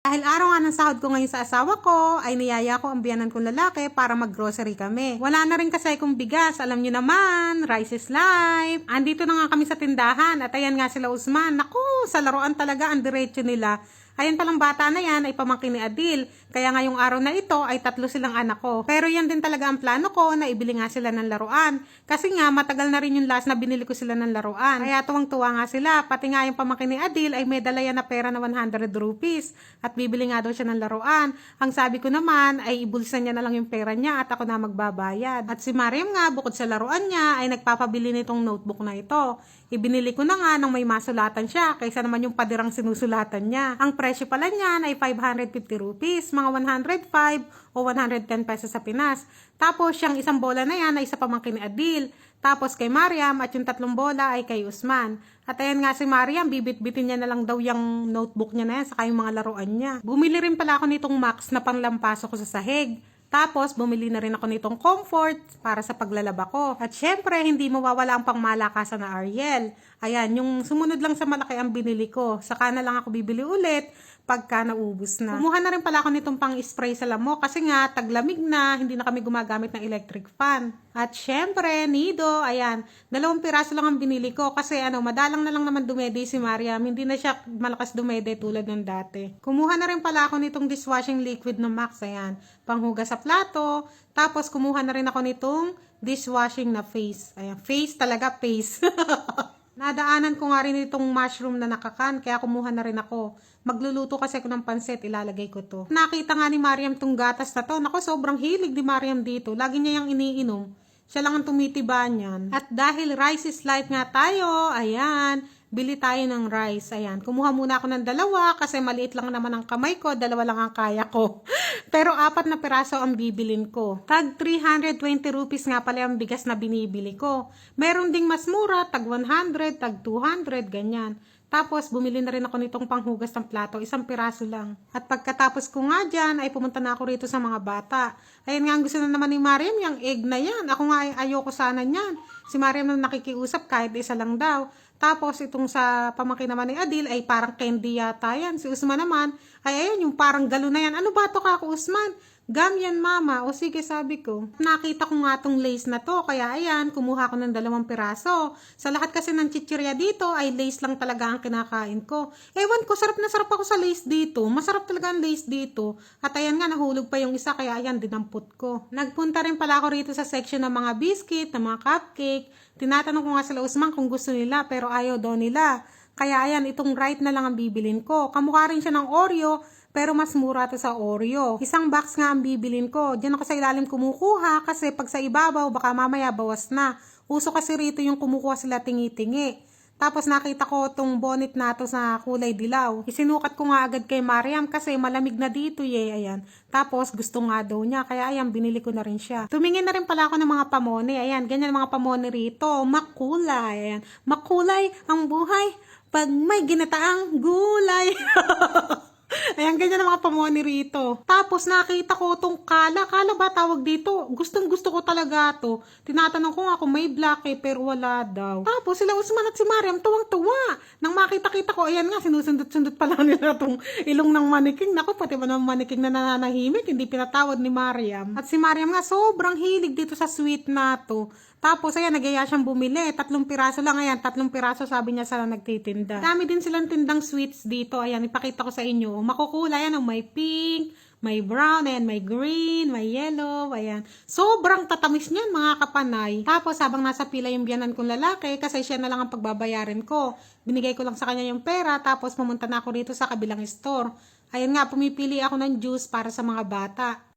Dahil araw nga ng sahod ko ngayon sa asawa ko, ay niyaya ko ang biyanan kong lalaki para mag-grocery kami. Wala na rin kasi kong bigas. Alam nyo naman, rice is life. Andito na nga kami sa tindahan at ayan nga sila Usman. Naku, sa laruan talaga ang diretso nila. Ayan palang bata na yan ay pamangkin ni Adil. Kaya ngayong araw na ito ay tatlo silang anak ko. Pero yan din talaga ang plano ko na ibili nga sila ng laruan. Kasi nga matagal na rin yung last na binili ko sila ng laruan. Kaya tuwang-tuwa nga sila. Pati nga yung pamangkin ni Adil ay may dala yan na pera na 100 rupees. At bibili nga daw siya ng laruan. Ang sabi ko naman ay ibulsa niya na lang yung pera niya at ako na magbabayad. At si Mariam nga bukod sa laruan niya ay nagpapabili nitong notebook na ito. Ibinili ko na nga nang may masulatan siya kaysa naman yung padirang sinusulatan niya. Ang presyo pala niyan ay 550 rupees, mga 105 o 110 pesos sa Pinas. Tapos yung isang bola na yan ay sa pamangkin ni Adil. Tapos kay Mariam at yung tatlong bola ay kay Usman. At ayan nga si Mariam, bibit-bitin niya na lang daw yung notebook niya na yan saka yung mga laruan niya. Bumili rin pala ako nitong Max na panglampaso ko sa sahig. Tapos, bumili na rin ako nitong comfort para sa paglalaba ko. At syempre, hindi mawawala ang pangmalakasan na Ariel. Ayan, yung sumunod lang sa malaki ang binili ko. Saka na lang ako bibili ulit pagka naubos na. Kumuha na rin pala ako nitong pang-spray sa lamok kasi nga taglamig na, hindi na kami gumagamit ng electric fan. At syempre, nido, ayan, dalawang piraso lang ang binili ko kasi ano, madalang na lang naman dumede si Mariam, hindi na siya malakas dumede tulad ng dati. Kumuha na rin pala ako nitong dishwashing liquid ng Max, ayan, panghugas sa plato, tapos kumuha na rin ako nitong dishwashing na face. Ayan, face talaga, face. Nadaanan ko nga rin itong mushroom na nakakan, kaya kumuha na rin ako. Magluluto kasi ako ng pansit, ilalagay ko to. Nakita nga ni Mariam tong gatas na to. Nako, sobrang hilig ni Mariam dito. Lagi niya yung iniinom. Siya lang ang tumitiba niyan. At dahil rice is life nga tayo, ayan, bili tayo ng rice. Ayan, kumuha muna ako ng dalawa kasi maliit lang naman ang kamay ko, dalawa lang ang kaya ko. Pero apat na piraso ang bibilin ko. Tag 320 rupees nga pala ang bigas na binibili ko. Meron ding mas mura, tag 100, tag 200, ganyan. Tapos, bumili na rin ako nitong panghugas ng plato, isang piraso lang. At pagkatapos ko nga dyan, ay pumunta na ako rito sa mga bata. Ayun nga, gusto na naman ni Mariam, yung egg na yan. Ako nga ay ayoko sana niyan. Si Mariam na nakikiusap kahit isa lang daw. Tapos, itong sa pamangkin naman ni Adil, ay parang candy yata yan. Si Usman naman, ay ayun, yung parang galo na yan. Ano ba to kako, Usman? Gam yan, mama. O sige, sabi ko. Nakita ko nga tong lace na to. Kaya ayan, kumuha ko ng dalawang piraso. Sa lahat kasi ng chichirya dito, ay lace lang talaga ang kinakain ko. Ewan ko, sarap na sarap ako sa lace dito. Masarap talaga ang lace dito. At ayan nga, nahulog pa yung isa, kaya ayan, dinampot ko. Nagpunta rin pala ako rito sa section ng mga biscuit, ng mga cupcake. Tinatanong ko nga sila Usman kung gusto nila, pero ayaw daw nila. Kaya ayan, itong right na lang ang bibilin ko. Kamukha rin siya ng Oreo, pero mas mura to sa Oreo. Isang box nga ang bibilin ko. Diyan ako sa ilalim kumukuha kasi pag sa ibabaw baka mamaya bawas na. Uso kasi rito yung kumukuha sila tingi-tingi. Tapos nakita ko tong bonnet na to sa kulay dilaw. Isinukat ko nga agad kay Mariam kasi malamig na dito ye. Ayan. Tapos gusto nga daw niya. Kaya ayan, binili ko na rin siya. Tumingin na rin pala ako ng mga pamone. Ayan, ganyan mga pamone rito. Makulay. Ayan. Makulay ang buhay pag may ginataang gulay. Ayan, ganyan ang mga pamoni rito. Tapos nakita ko tong kala. Kala ba tawag dito? Gustong gusto ko talaga to. Tinatanong ko nga kung may black eh, pero wala daw. Tapos sila Usman at si Mariam tuwang-tuwa. Nang makita-kita ko, ayan nga, sinusundot-sundot pa lang nila tong ilong ng maniking. Naku, pati ba ng maniking na nananahimik, hindi pinatawad ni Mariam. At si Mariam nga, sobrang hilig dito sa sweet na to. Tapos, ayan, nagaya siyang bumili. Tatlong piraso lang, ayan. Tatlong piraso, sabi niya sa nagtitinda. Dami din silang tindang sweets dito. Ayan, ipakita ko sa inyo. Makukulay, ayan, oh, may pink, may brown, ayan, may green, may yellow, ayan. Sobrang tatamis niyan, mga kapanay. Tapos, habang nasa pila yung biyanan kong lalaki, kasi siya na lang ang pagbabayarin ko. Binigay ko lang sa kanya yung pera, tapos pumunta na ako rito sa kabilang store. Ayun nga, pumipili ako ng juice para sa mga bata.